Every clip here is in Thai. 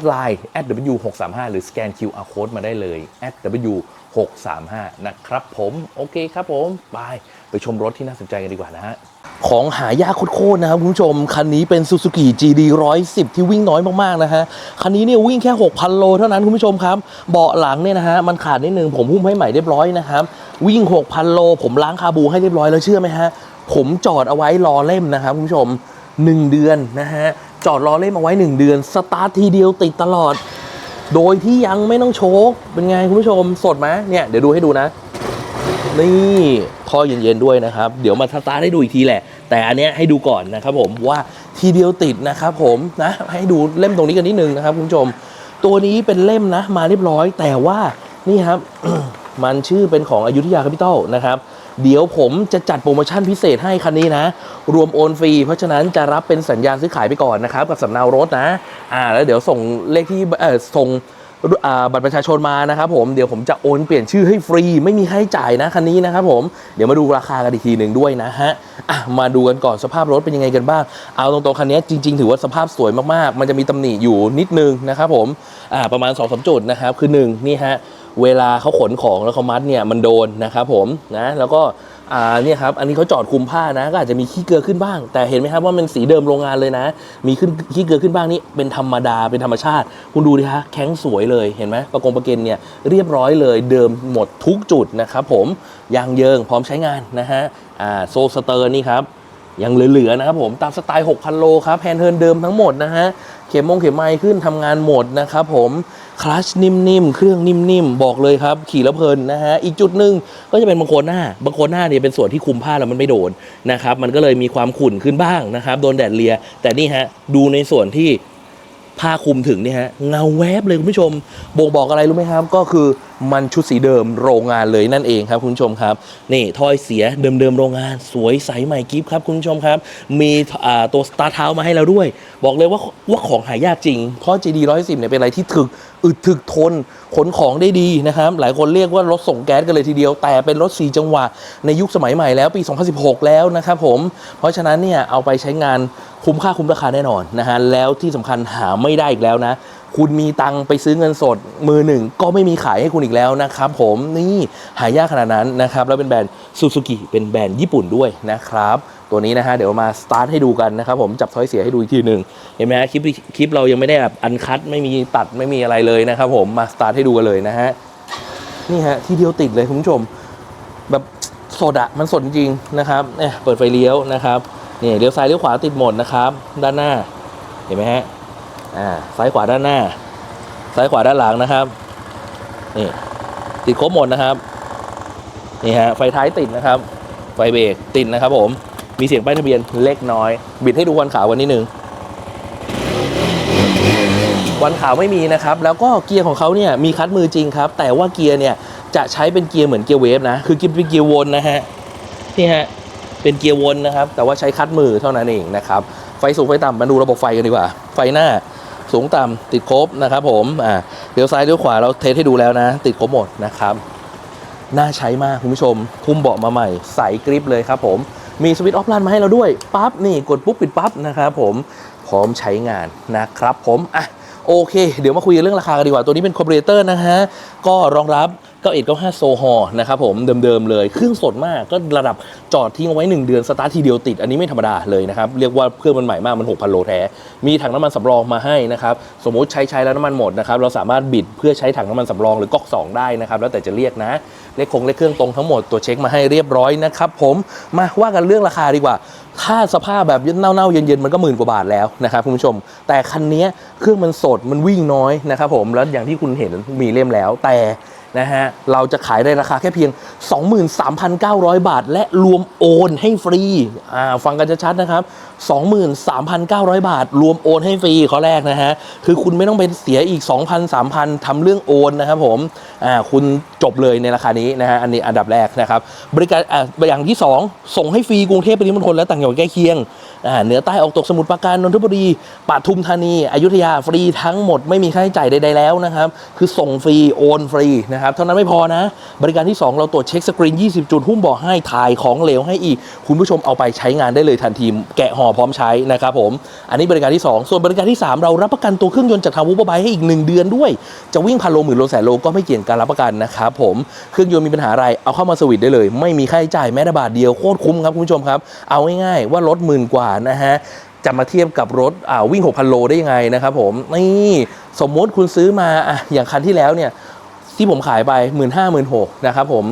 ดไลน์ @w635 หรือสแกน QR code มาได้เลย @w635 นะครับผม โอเคครับผม ไป ไปชมรถที่น่าสนใจกันดีกว่านะฮะของหายากโคตรนะครับคุณผู้ชม คันนี้เป็น Suzuki GD 110 ที่วิ่งน้อยมากๆนะฮะ คันนี้เนี่ยวิ่งแค่ 6,000 โลเท่านั้นคุณผู้ชมครับ เบาะหลังเนี่ยนะฮะ มันขาดนิดนึง ผมหุ้มให้ใหม่เรียบร้อยนะครับ วิ่ง 6,000 โล ผมล้างคาบูให้เรียบร้อยแล้วเชื่อไหมฮะ ผมจอดเอาไว้รอเล่มนะครับคุณผู้ชม 1 เดือนนะฮะ จอดรอเล่มเอาไว้ 1 เดือน สตาร์ททีเดียวติดตลอด โดยที่ยังไม่ต้องโชกเป็นไงคุณผู้ชมสดไหมเนี่ยเดี๋ยวดูให้ดูนะ นี่ท่อเย็นๆด้วยนะครับ เดี๋ยวมาสตาร์ทให้ดูอีกทีแหละ แต่อันเนี้ยให้ดูก่อนนะครับผมว่าทีเดียวติดนะครับผมนะให้ดูเล่มตรงนี้กันนิดนึงนะครับคุณผู้ชม ตัวนี้เป็นเล่มนะ มาเรียบร้อยแต่ว่านี่ครับ มันชื่อเป็นของอยุธยาแคปิตอลนะครับ เดี๋ยวผมจะจัดโปรโมชั่นพิเศษให้คันนี้นะ รวมโอนฟรี เพราะฉะนั้นจะรับเป็นสัญญาซื้อขายไปก่อนนะครับ กับสำเนารถนะ อ่า แล้วเดี๋ยวส่งเลขที่เออส่งบัตรประชาชนมานะครับผมเดี๋ยวผมจะโอนเปลี่ยนชื่อให้ฟรี ไม่มีค่าใช้จ่ายนะคันนี้นะครับผมเดี๋ยวมาดูราคากันอีกทีหนึ่งด้วยนะฮะอะมาดูกันก่อนสภาพรถเป็นยังไงกันบ้าง เอาตรงๆคันนี้จริง ๆ ถือว่าสภาพสวยมากๆ มันจะมีตำหนิอยู่นิดนึงนะครับผมอ่าประมาณ2อสจุดนะครับคือหนึ่งนี่ฮะ เวลาเขาขนของแล้วเขามัดเนี่ยมันโดนนะครับผมนะแล้วก็อ่าเนี่ยครับอันนี้เขาจอดคุมผ้านะก็อาจจะมีขี้เกลือขึ้นบ้าง แต่เห็นไหมครับว่ามันสีเดิมโรงงานเลยนะ มีขึ้นขี้เกลือขึ้นบ้างนี่เป็นธรรมดาเป็นธรรมชาติ คุณดูดิฮะแข็งสวยเลยเห็นไหมประกงประเกนเนี่ยเรียบร้อยเลยเดิมหมดทุกจุดนะครับผมยางเยิงพร้อมใช้งานนะฮะอ่าโซสเตอร์นี่ครับ ยังเหลือๆนะครับผมตามสไตล์6,000โลครับแฮนด์เทิร์นเดิมทั้งหมดนะฮะเข็มมงเข็มไม้ขึ้นทำงานหมดนะครับผมคลัชนิ่มๆ เครื่องนิ่มๆ บอกเลยครับ ขี่แล้วเพลินนะฮะ อีกจุดหนึ่งก็จะเป็นบางโคนหน้า บางโคนหน้าเนี่ยเป็นส่วนที่คุมผ้าแล้วมันไม่โดนนะครับ มันก็เลยมีความขุ่นขึ้นบ้างนะครับ โดนแดดเลีย แต่นี่ฮะ ดูในส่วนที่ผ้าคลุมถึงเนี่ยฮะ เงาแวบเลยคุณผู้ชม บ่งบอกอะไรรู้ไหมครับ ก็คือ มันชุดสีเดิมโรงงานเลยนั่นเองครับคุณผู้ชมครับ นี่ถ้อยเสียเดิมๆโรงงาน สวยใสใหม่กิฟครับคุณผู้ชมครับ มีตัวสตาร์เท้ามาให้เราด้วย บอกเลยว่าว่าของหายากจริง เพราะ GD 110เนี่ยเป็นอะไรที่ถึกอึดถึกทนขนของได้ดีนะครับ หลายคนเรียกว่ารถส่งแก๊สกันเลยทีเดียว แต่เป็นรถ 4 จังหวะ ในยุคสมัยใหม่แล้วปี 2016 แล้วนะครับผม เพราะฉะนั้นเนี่ยเอาไปใช้งานคุ้มค่าคุ้มราคาแน่นอนนะฮะแล้วที่สำคัญหาไม่ได้อีกแล้วนะ คุณมีตังไปซื้อเงินสด มือหนึ่งก็ไม่มีขายให้คุณอีกแล้วนะครับผมนี่หายากขนาดนั้นนะครับ แล้วเป็นแบรนด์ซูซูกิเป็นแบรนด์ญี่ปุ่นด้วยนะครับ ตัวนี้นะฮะเดี๋ยวมาสตาร์ทให้ดูกันนะครับผมจับถ้อยเสียให้ดูอีกทีหนึ่งเห็นไหมฮะคลิปคลิปเรายังไม่ได้แบบอันคัดไม่มีตัดไม่มีอะไรเลยนะครับผมมาสตาร์ทให้ดูกันเลยนะฮะนี่ฮะที่เดียวติดเลยคุณผู้ชม แบบสดอะมันสดจริงนะครับเนี่ยเปิดไฟเลี้ยวนะครับนี่เลี้ยวซ้ายเลี้ยวขวาติดหมดนะครับ ด้านหน้าเห็นไหมฮะ อ่าซ้ายขวาด้านหน้า ซ้ายขวาด้านหลังนะครับนี่ติดครบหมดนะครับนี่ฮะไฟท้ายติดนะครับ ไฟเบรกติดนะครับ ผมมีเสียงป้ายทะเบียนเล็กน้อย บิดให้ดูวันขาววันนี้หนึ่งวันขาวไม่มีนะครับ แล้วก็เกียร์ของเขาเนี่ยมีคัดมือจริงครับ แต่ว่าเกียร์เนี่ยจะใช้เป็นเกียร์เหมือนเกียร์เวฟนะ คือกินเป็นเกียร์วนนะฮะนี่ฮะเป็นเกียร์วนนะครับ แต่ว่าใช้คัดมือเท่านั้นเองนะครับ ไฟสูงไฟต่ำมาดูระบบไฟกันดีกว่า ไฟหน้า สูงต่ำติดครบนะครับผมอ่าเลี้ยวซ้ายเลี้ยวขวาเราเทสให้ดูแล้วนะ ติดครบหมดนะครับน่าใช้มากคุณผู้ชมพุ่มเบาะมาใหม่ ใสกริปเลยครับผมมีสวิตช์ออฟไลน์มาให้เราด้วยปั๊บนี่กดปุ๊บปิดปั๊บนะครับผมพร้อมใช้งานนะครับผมอะโอเค เดี๋ยวมาคุยเรื่องราคากันดีกว่า ตัวนี้เป็นคอมเรเตอร์นะฮะ ก็รองรับ 9195โซฮอนะครับผมเดิมๆเลย เครื่องสดมากก็ระดับจอดทิ้งเอาไว้ 1 เดือนสตาร์ททีเดียวติด อันนี้ไม่ธรรมดาเลยนะครับ เรียกว่าเครื่องมันใหม่มากมัน 6,000 โลแท้ มีถังน้ำมันสำรองมาให้นะครับสมมติใช้ใช้แล้วน้ำมันหมดนะครับเราสามารถบิดเพื่อใช้ถังน้ำมันสำรองหรือก๊อก2ได้นะครับแล้วแต่จะเรียกนะเลขคงเลขเครื่องตรงทั้งหมดตัวเช็คมาให้เรียบร้อยนะครับผมมาว่ากันเรื่องราคาดีกว่า ถ้าสภาพแบบเน่าๆเย็นๆมันก็หมื่นกว่าบาทแล้วนะครับคุณผู้ชม แต่คันนี้เครื่องมันสดมันวิ่งน้อยนะครับผมแล้วอย่างที่คุณเห็นมีเล่มแล้วแต่ นะฮะ เราจะขายในราคาแค่เพียง 23,900 บาท และรวมโอนให้ฟรี อ่า ฟังกันชัดๆนะครับ 23,900 บาท รวมโอนให้ฟรีข้อแรกนะฮะ คือคุณไม่ต้องเป็นเสียอีก 2,000 3,000ทำเรื่องโอนนะครับผม อ่า คุณจบเลยในราคานี้นะฮะ อันนี้อันดับแรกนะครับ บริการ อ่าอย่างที่ 2 ส่งให้ฟรีกรุงเทพปริมณฑลและต่างจังหวัดใกล้เคียง เหนือใต้ออกตกสมุทรปราการนนทบุรีปทุมธานีอยุธยาฟรีทั้งหมดไม่มีค่าใช้จ่ายใดๆแล้วนะครับ คือส่งฟรีโอนฟรีนะครับเท่านั้นไม่พอนะ บริการที่ 2 เราตรวจเช็คสกรีน 20 จุดหุ้มบ่อให้ถ่ายของเหลวให้อีก คุณผู้ชมเอาไปใช้งานได้เลยทันทีแกะห่อพร้อมใช้นะครับผม อันนี้บริการที่ 2 ส่วนบริการที่ 3 เรารับประกันตัวเครื่องยนต์จากทางวูบไบให้อีก 1 เดือนด้วย จะวิ่งพันโลหมื่นโลแสนโลก็ไม่เกี่ยงการรับประกันนะครับผมเครื่องยนต์มีปัญหาอะไรเอาเข้ามาสวิตได้เลย ไม่มีค่าใช้จ่ายแม้แต่บาทเดียวโคตรคุ้มครับคุณผู้ชมครับเอาง่ายๆว่ารถหมื่นกว่านะฮะจะมาเทียบกับรถอ่าวิ่ง 6,000 โลได้ยังไงนะครับผม นี่สมมติคุณซื้อมาอะอย่างคันที่แล้วเนี่ย ที่ผมขายไป 1 5 0 0 0 0นะครับผม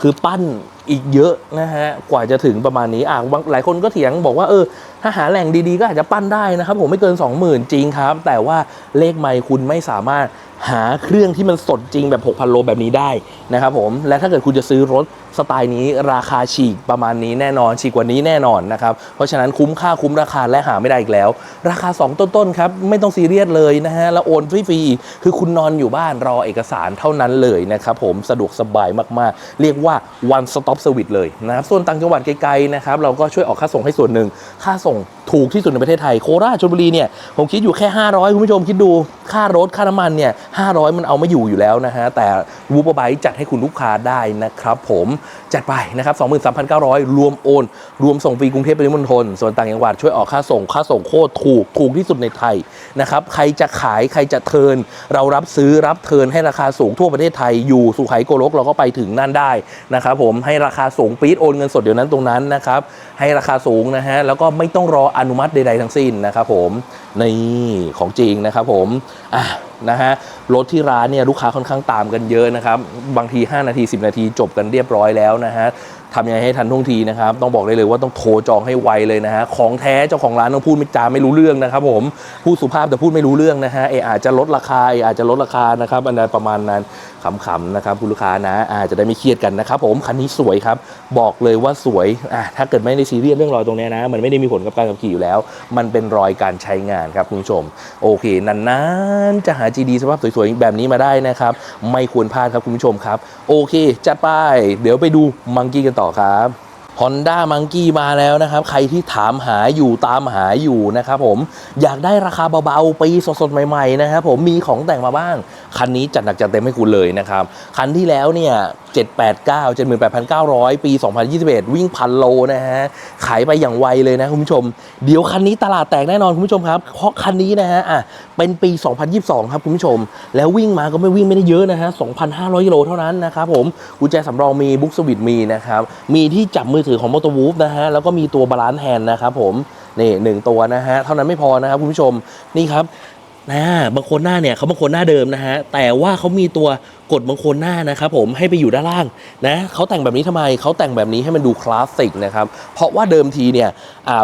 คือปั้นอีกเยอะนะฮะกว่าจะถึงประมาณนี้อะบาหลายคนก็เถียงบอกว่าเออถ้าหาแหล่งดีๆ ก็อาจจะปั้นได้นะครับผมไม่เกิน 20,000 จริงครับ แต่ว่าเลขไม่คุณไม่สามารถ หาเครื่องที่มันสดจริงแบบ 6,000 โลแบบนี้ได้นะครับผม และถ้าเกิดคุณจะซื้อรถสไตล์นี้ราคาฉีกประมาณนี้แน่นอน ฉีกกว่านี้แน่นอนนะครับ เพราะฉะนั้นคุ้มค่าคุ้มราคาและหาไม่ได้อีกแล้ว ราคา 2 ต้นๆครับ ไม่ต้องซีเรียสเลยนะฮะ แล้วโอนฟรีๆคือคุณนอนอยู่บ้านรอเอกสารเท่านั้นเลยนะครับผมสะดวกสบายมากๆ เรียกว่า one stop service เลยนะครับส่วนต่างจังหวัดไกลๆนะครับเราก็ช่วยออกค่าส่งให้ส่วนหนึ่งค่าส่งถูกที่สุดในประเทศไทยโคราชชลบุรีเนี่ยผมคิดอยู่แค่ 500คุณผู้ชมคิดดูค่ารถค่าน้ำมันเนี่ย500 มันเอาไม่อยู่อยู่แล้วนะฮะ แต่วูบไบจัดให้คุณลูกค้าได้นะครับผมจัดไปนะครับ 23,900 รวมโอน รวมส่งฟรีกรุงเทพปริมณฑลส่วนต่างจังหวัดช่วยออกค่าส่งค่าส่งโคตรถูก ถูกที่สุดในไทยนะครับใครจะขายใครจะเทิร์นเรารับซื้อรับเทิร์นให้ราคาสูงทั่วประเทศไทยอยู่สุไหโกลกเราก็ไปถึงนั่นได้นะครับผมให้ราคาสูงปี๊ดโอนเงินสดเดี๋ยวนั้นตรงนั้นนะครับให้ราคาสูงนะฮะแล้วก็ไม่ต้องรออนุมัติใดๆทั้งสิ้นนะครับผมนี่ของจริงนะครับผมอะ นะฮะรถที่ร้านเนี่ยลูกค้าค่อนข้างตามกันเยอะนะครับบางที 5 นาที 10 นาทีจบกันเรียบร้อยแล้วนะฮะ ทำยังไงให้ทันท่วงทีนะครับ ต้องบอกได้เลยว่าต้องโทรจองให้ไวเลยนะฮะของแท้เจ้าของร้านต้องพูดไม่จาไม่รู้เรื่องนะครับผมพูดสุภาพแต่พูดไม่รู้เรื่องนะฮะเอออาจจะลดราคาเอออาจจะลดราคานะครับอันใดประมาณนั้นขำๆนะครับคุณลูกค้านะอาจจะได้ไม่เครียดกันนะครับผมคันนี้สวยครับบอกเลยว่าสวยอะถ้าเกิดไม่ได้ซีเรียสเรื่องรอยตรงนี้นะ มันไม่ได้มีผลกับการขับขี่อยู่แล้ว มันเป็นรอยการใช้งานครับคุณผู้ชม โอเคนานๆจะหา GD สภาพสวยๆแบบนี้มาได้นะครับ ไม่ควรพลาดครับคุณผู้ชมครับ โอเค จัดไป เดี๋ยวไปดูมังกี้กันต่อครับ Honda Monkey มาแล้วนะครับ ใครที่ถามหาอยู่ตามหาอยู่นะครับผมอยากได้ราคาเบาๆปีสดๆใหม่ๆนะครับผมมีของแต่งมาบ้าง คันนี้จัดหนักจัดเต็มให้คุณเลยนะครับ คันที่แล้วเนี่ย789 78,900 ปี 2021 วิ่งพันโลนะฮะ ขายไปอย่างไวเลยนะคุณผู้ชม เดี๋ยวคันนี้ตลาดแตกแน่นอนคุณผู้ชมครับ เพราะคันนี้นะฮะอะเป็นปี 2022 ครับคุณผู้ชม แล้ววิ่งมาก็ไม่วิ่งไม่ได้เยอะนะฮะ 2,500กิโลเท่านั้นนะครับผมกุญแจสำรองมีบุ๊กสวิตมีนะครับ มีที่จับมือถือของมอเตอร์วูฟนะฮะแล้วก็มีตัวบาลานซ์แฮนด์นะครับผมนี่หนึ่งตัวนะฮะเท่านั้นไม่พอนะครับคุณผู้ชมนี่ครับนะบางคนหน้าเนี่ยเขาบางคนหน้าเดิมนะฮะแต่ว่าเขามีตัวกดบางคนหน้านะครับผมให้ไปอยู่ด้านล่างนะเขาแต่งแบบนี้ทำไมเขาแต่งแบบนี้ให้มันดูคลาสสิกนะครับเพราะว่าเดิมทีเนี่ย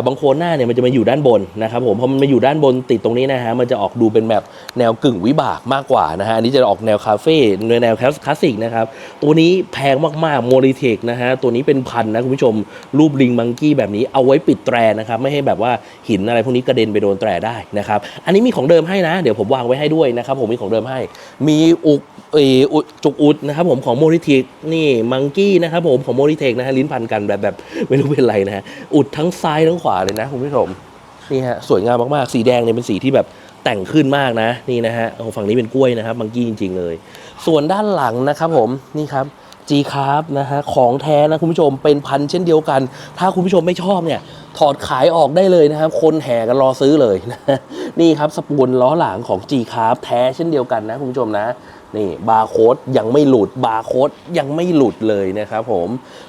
บางโคนหน้าเนี่ยมันจะมาอยู่ด้านบนนะครับผมพอมันมาอยู่ด้านบนติดตรงนี้นะฮะมันจะออกดูเป็นแบบแนวกึ่งวิบากมากกว่านะฮะอันนี้จะออกแนวคาเฟ่แนวคลาสสิกนะครับตัวนี้แพงมากๆโมลิเทคนะฮะตัวนี้เป็นพันนะคุณผู้ชมรูปลิงมังกี้แบบนี้เอาไว้ปิดแตรนะครับไม่ให้แบบว่าหินอะไรพวกนี้กระเด็นไปโดนแตรได้นะครับอันนี้มีของเดิมให้นะ เดี๋ยวผมวางไว้ให้ด้วยนะครับผมมีของเดิมให้ มีอุกอออุจุกอุดนะครับผมของโมลิเทคนี่มังกี้นะครับผมของโมลิเทคนะฮะลิ้นพันกันแบบแบบไม่รู้เป็นไรนะฮะอุดทั้งซ้ายทั้งขวาเลยนะคุณผู้ชมนี่ฮะสวยงามมากๆ สีแดงเนี่ยเป็นสีที่แบบแต่งขึ้นมากนะนี่นะฮะโอ้ฝั่งนี้เป็นกล้วยนะครับมังกี้จริง ๆ เลย ส่วนด้านหลังนะครับผมนี่ครับ G คาร์นะฮะของแท้นะคุณผู้ชมเป็นพันเช่นเดียวกัน ถ้าคุณผู้ชมไม่ชอบเนี่ยถอดขายออกได้เลยนะครับ คนแห่กันรอซื้อเลยนะนี่ครับสปูลล้อหลังของ G คาร์แท้เช่นเดียวกันนะคุณผู้ชมนะ นี่บาร์โค้ดยังไม่หลุดบาร์โค้ดยังไม่หลุดเลยนะครับผม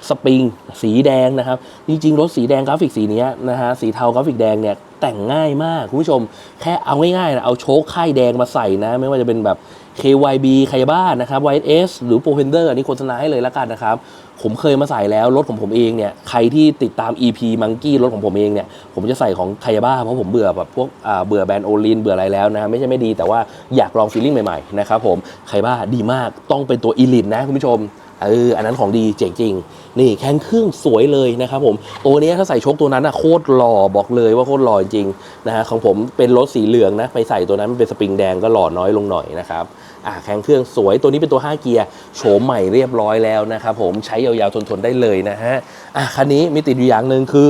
สปริงสีแดงนะครับ จริงๆ รถสีแดงกราฟิกสีนี้นะฮะสีเทากราฟิกแดงเนี่ย แต่งง่ายมากคุณผู้ชม แค่เอาง่ายๆนะเอาโชคค่ายแดงมาใส่นะ ไม่ว่าจะเป็นแบบ KYB ใครบ้านนะครับ YS หรือ p r o f e n d e r อันนี้โฆษณาให้เลยละกันนะครับ ผมเคยมาใส่แล้ว รถของผมเองเนี่ย ใครที่ติดตาม EP Monkey รถของผมเองเนี่ย ผมจะใส่ของไคยาบ้าเพราะผมเบื่อแบบพวกเบื่อแบรนด์โอลินเบื่ออะไรแล้วนะไม่ใช่ไม่ดีแต่ว่าอยากลองฟีลลิ่งใหม่ๆนะครับผมไคยาบ้าดีมากต้องเป็นตัวอีลิทนะคุณผู้ชม เอออันนั้นของดีเจ๋งจริง นี่แข้งเครื่องสวยเลยนะครับผมตัวนี้ถ้าใส่ชกตัวนั้นนะโคตรหล่อบอกเลยว่าโคตรหล่อจริงนะฮะของผมเป็นรถสีเหลืองนะไปใส่ตัวนั้นมันเป็นสปริงแดงก็หล่อน้อยลงหน่อยนะครับอ่าแข้งเครื่องสวยตัวนี้เป็นตัว 5 เกียร์โฉมใหม่เรียบร้อยแล้วนะครับผมใช้ยาวๆทนๆได้เลยนะฮะอะคันนี้มีติดอยู่อย่างหนึ่งคือ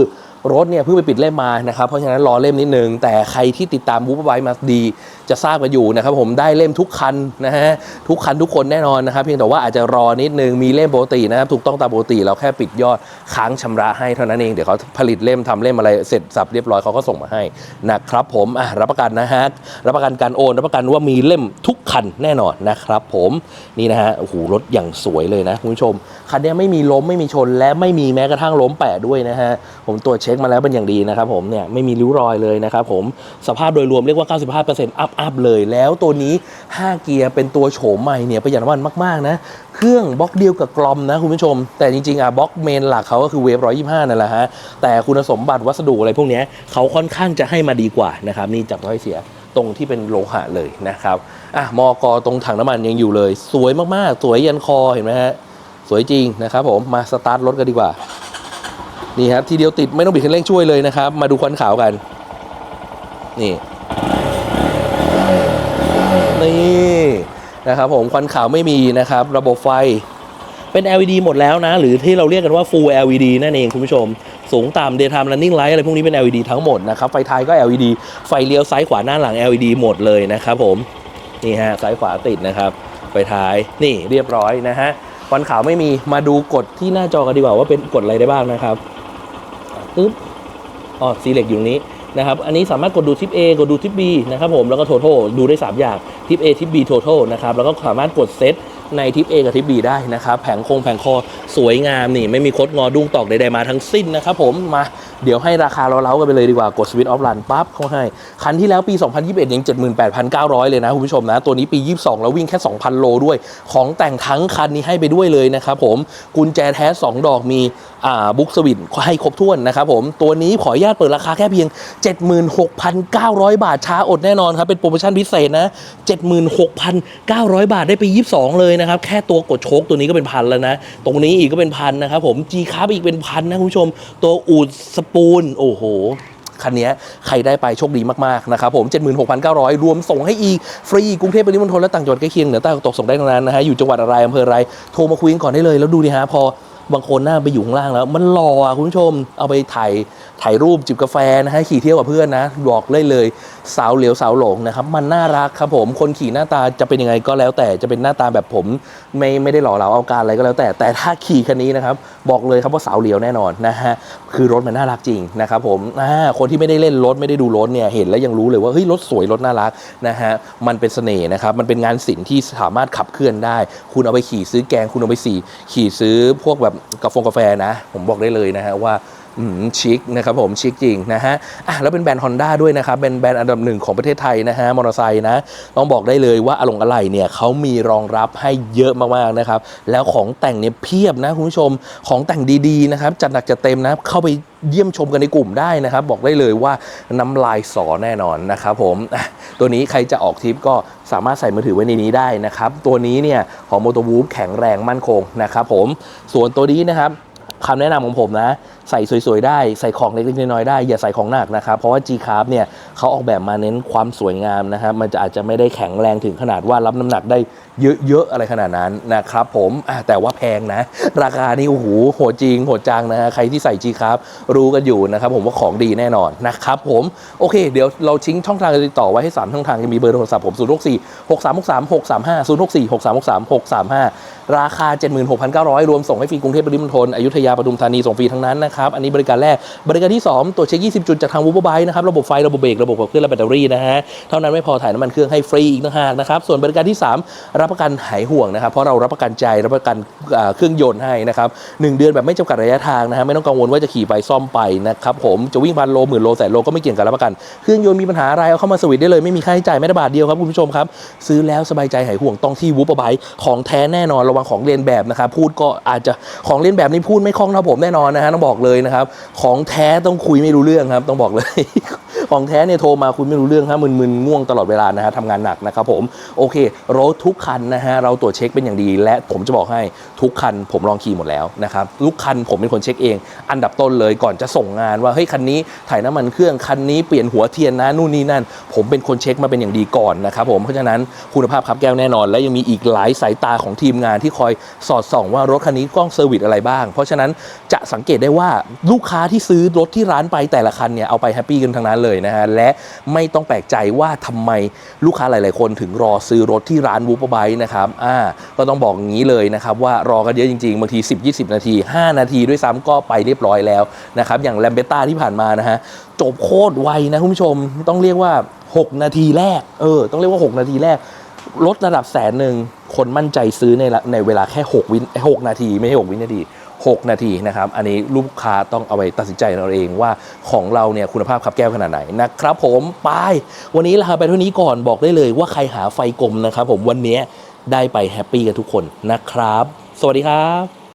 รถเนี่ยเพิ่งไปปิดเล่มมานะครับ เพราะฉะนั้นรอเล่มนิดนึง แต่ใครที่ติดตามบู๊บไว้มาดี จะทราบกันอยู่นะครับผมได้เล่มทุกคันนะฮะทุกคันทุกคนแน่นอนนะครับ เพียงแต่ว่าอาจจะรอนิดนึงมีเล่มปกตินะครับถูกต้องตามปกติเราแค่ปิดยอดค้างชำระให้เท่านั้นเองเดี๋ยวเขาผลิตเล่มทำเล่มอะไรเสร็จสับเรียบร้อยเขาก็ส่งมาให้นะครับผมอะรับประกันนะฮะรับประกันการโอนรับประกันว่ามีเล่มทุกคันแน่นอนนะครับผมนี่นะฮะโอ้โหรถอย่างสวยเลยนะคุณผู้ชมคันนี้ไม่มีล้มไม่มีชนและไม่มีแม้กระทั่งล้มแปะด้วยนะฮะผมตรวจเช็คมาแล้วเป็นอย่างดีนะครับผมเนี่ยไม่มีริ้วรอยเลยนะครับผมสภาพโดยรวมเรียกว่า 95%อัพอัพเลย แล้วตัวนี้ 5 เกียร์เป็นตัวโฉมใหม่เนี่ยประหยัดน้ำมันมาก ๆ นะ เครื่องบล็อกเดียวกับกลอมนะคุณผู้ชม แต่จริง ๆ อะบล็อกเมนหลักเขาก็คือเวฟ125 นั่นแหละฮะ แต่คุณสมบัติวัสดุอะไรพวกนี้เขาค่อนข้างจะให้มาดีกว่านะครับนี่จับร้อยเสียตรงที่เป็นโลหะเลยนะครับอะมอกอตรงถังน้ำมันยังอยู่เลย สวยมากๆ สวยยันคอเห็นไหมฮะสวยจริงนะครับผมมาสตาร์ทรถกันดีกว่า นี่ครับทีเดียวติดไม่ต้องบิดคันเร่งช่วยเลยนะครับ มาดูควันขาวกัน นี่ นี่นะครับผมควันขาวไม่มีนะครับ ระบบไฟเป็น LED หมดแล้วนะ หรือที่เราเรียกกันว่า Full LED นั่นเองคุณผู้ชม สูงต่ำ Daytime Running Light อะไรพวกนี้เป็น LED ทั้งหมดนะครับ ไฟท้ายก็ LED ไฟเลี้ยวซ้ายขวาหน้าหลัง LED หมดเลยนะครับผม นี่ฮะ ซ้ายขวาติดนะครับ ไฟท้ายนี่เรียบร้อยนะฮะควันขาวไม่มีมาดูกฎที่หน้าจอกันดีกว่าว่าเป็นกฎอะไรได้บ้างนะครับ ปึ๊บอ๋อซีเล็กอยู่ตรงนี้นะครับ อันนี้สามารถกดดูทิป A กดดูทิป B นะครับผม แล้วก็ total ดูได้ 3 อย่าง ทิป A ทิป B total นะครับ แล้วก็สามารถกดเซต ในทิป A กับทิป B ได้นะครับ แผงโครงแผงคอสวยงามนี่ ไม่มีคดงอดุ้งตอกใดๆมาทั้งสิ้นนะครับผมมาเดี๋ยวให้ราคาเราเล้าๆกันไปเลยดีกว่ากดสวิตช์ออฟรันปั๊บเขาให้ คันที่แล้วปี 2021 ยัง 78,900 เลยนะ คุณผู้ชมนะ ตัวนี้ปี 22 แล้ววิ่งแค่ 2,000 โลด้วย ของแต่งทั้งคันนี้ให้ไปด้วยเลยนะครับผมกุญแจแท้ 2 ดอกมีอ่าบุ๊กสวิตให้ครบถ้วนนะครับผมตัวนี้ขออนุญาตเปิดราคาแค่เพียง 76,900 บาทช้าอดแน่นอนครับเป็นโปรโมชั่นพิเศษนะ76,900 บาทได้ไป22 เลยนะครับ แค่ตัวกดโชคตัวนี้ก็เป็นพันแล้วนะ ตรงนี้อีกก็เป็นพันนะครับผม G ค a r อีกเป็นพันนะคุณผู้ชม ตัวอูดสปูน โอ้โหคันนี้ใครได้ไปโชคดีมากๆนะครับผม 76,900 รวมส่งให้อีก ฟรีกรุงเทพปริมณฑลและต่างจังหวัดใกล้เคียงเหนือใต้ตกส่งได้ทั้งนั้นนะฮะอยู่จังหวัดอะไรอำเภออะไรโทรมาคุยกันก่อนได้เลยแล้วดูดิฮะพอบางคนหน้าไปอยู่ข้างล่างแล้ว มันหล่ออะคุณผู้ชมเอาไปถ่าย ถ่ายรูปจิบกาแฟนะฮะขี่เที่ยวกับเพื่อนนะบอกเลยเลย สาวเหลียวสาวหลงนะครับ มันน่ารักครับผมคนขี่หน้าตาจะเป็นยังไงก็แล้วแต่จะเป็นหน้าตาแบบผมไม่ไม่ได้หล่อเหลาเอาการอะไรก็แล้วแต่ แต่ถ้าขี่คันนี้นะครับบอกเลยครับว่าสาวเหลียวแน่นอนนะฮะคือรถมันน่ารักจริงนะครับผมคนที่ไม่ได้เล่นรถไม่ได้ดูรถเนี่ยเห็นแล้วยังรู้เลยว่าเฮ้ยรถสวยรถน่ารักนะฮะมันเป็นเสน่ห์นะครับมันเป็นงานศิลป์ที่สามารถขับเคลื่อนได้ คุณเอาไปขี่ซื้อแกงคุณเอาไปสีขี่ซื้อพวกแบบกาแฟกาแฟนะ ผมบอกได้เลยนะฮะว่า ชิคนะครับผมชิคจริงนะฮะอะแล้วเป็นแบรนด์ Honda ด้วยนะครับเป็นแบรนด์อันดับหนึ่งของประเทศไทยนะฮะมอเตอร์ไซค์นะต้องบอกได้เลยว่าอลงอะไหล่เนี่ยเขามีรองรับให้เยอะมากๆนะครับแล้วของแต่งเนี่ยเพียบนะคุณผู้ชมของแต่งดีๆนะครับจัดหนักจัดเต็มนะเข้าไปเยี่ยมชมกันในกลุ่มได้นะครับ บอกได้เลยว่าน้ำลายสอแน่นอนนะครับผมตัวนี้ใครจะออกทริปก็สามารถใส่มือถือไว้ในนี้ได้นะครับ ตัวนี้เนี่ยของโมโตวูฟแข็งแรงมั่นคงนะครับผมส่วนตัวนี้นะครับคำแนะนำของผมนะ ใส่สวยๆ ได้ใส่ของเล็กๆน้อยๆได้ อย่าใส่ของหนักนะครับ เพราะว่า G Carb เนี่ยเขาออกแบบมาเน้นความสวยงามนะครับ มันจะอาจจะไม่ได้แข็งแรงถึงขนาดว่ารับน้ำหนักได้เยอะๆ อะไรขนาดนั้นนะครับผมแต่ว่าแพงนะ ราคานี่โอ้โหโหดจริงโหดจังนะฮะใครที่ใส่ G Carb รู้กันอยู่นะครับผมว่าของดีแน่นอนนะครับผมโอเค เดี๋ยวเราทิ้งช่องทางติดต่อไว้ให้ 3 ช่องทางจะมีเบอร์โทรศัพท์ผม0 6 4 6 3 6 3 6 3 5 0 6 4 6 3 6 3 6 3 5 ราคา 76,900 รวมส่งให้ฟรีกรุงเทพปริมณฑลอยุธยาปทุมธานีส่งฟรีทั้งนั้นนะครับอันนี้บริการแรก บริการที่ 2 ตัวเช็ค 20 จุดจากทางวูบ e ไบนะครับ ระบบไฟ ระบบเบรก ระบบขับเคลื่อนและแบตเตอรี่นะฮะ เท่านั้นไม่พอถ่ายน้ำมันเครื่องให้ฟรีอีกต่างหากนะครับ ส่วนบริการที่ 3 รับประกันหายห่วงนะครับ เพราะเรารับประกันใจ รับประกันเครื่องยนต์ให้นะครับหนึ่งเดือนแบบไม่จำกัดระยะทางนะฮะ ไม่ต้องกังวลว่าจะขี่ไปซ่อมไปนะครับผม จะวิ่งพันโลหมื่นโลแสนโลก็ไม่เกี่ยงกับรับประกัน เครื่องยนต์มีปัญหาอะไรเอาเข้ามาสวิตได้เลยไม่มีค่าใช้จ่ายไม่ได้บาทเดียวครับคุณผู้ชมครับ ซื้อแล้วสบายใจหายห่วงต้องที่วูบไบของแท้แน่นอนระวังของเลียนแบบนะครับพูดก็อาจจะของเลียนแบบนี้พูดไม่คล่องเท่าผมแน่นอนนะฮะต้องบอกเลยเลยนะครับ ของแท้ต้องคุยไม่รู้เรื่องครับ ต้องบอกเลย ของแท้เนี่ยโทรมาคุยไม่รู้เรื่องฮะมึนๆง่วงตลอดเวลานะฮะทำงานหนักนะครับผมโอเครถทุกคันนะฮะเราตรวจเช็คเป็นอย่างดี และผมจะบอกให้ทุกคันผมลองขี่หมดแล้วนะครับทุกคันผมเป็นคนเช็คเอง อันดับต้นเลยก่อนจะส่งงานว่าเฮ้ยคันนี้ถ่ายน้ำมันเครื่องคันนี้เปลี่ยนหัวเทียนนะนู่นนี่นั่น ผมเป็นคนเช็คมาเป็นอย่างดีก่อนนะครับผมเพราะฉะนั้นคุณภาพครับแก้วแน่นอน และยังมีอีกหลายสายตาของทีมงานที่คอยสอดส่องว่ารถคันนี้กล้องเซอร์วิสอะไรบ้าง เพราะฉะนั้นจะสังเกตได้ว่าลูกค้าที่ซื้อรถที่ร้านไปแต่ละคันเนี่ยเอาไปแฮปปี้กันทั้งนั้นเลยนะฮะและไม่ต้องแปลกใจว่าทำไมลูกค้าหลาย ๆ คนถึงรอซื้อรถที่ร้านวูปไบนะครับอ่าก็ต้องบอกอย่างนี้เลยนะครับว่ารอกันเยอะจริง ๆ บางที 10-20 นาที 5 นาทีด้วยซ้ำก็ไปเรียบร้อยแล้วนะครับอย่างแลมเบต้าที่ผ่านมานะฮะจบโคตรไวนะคุณผู้ชมต้องเรียกว่า 6 นาทีแรกเออต้องเรียกว่า 6 นาทีแรกลดระดับแสนหนึ่งคนมั่นใจซื้อในละในเวลาแค่ 6 วิน6นาที ไม่ใช่ 6 วินาที 6 นาทีนะครับ อันนี้ลูกค้าต้องเอาไปตัดสินใจเราเองว่าของเราเนี่ยคุณภาพขับแก้วขนาดไหนนะครับผมไปวันนี้ลาไปเท่านี้ก่อนบอกได้เลยว่าใครหาไฟกลมนะครับผมวันนี้ได้ไปแฮปปี้กันทุกคนนะครับ สวัสดีครับ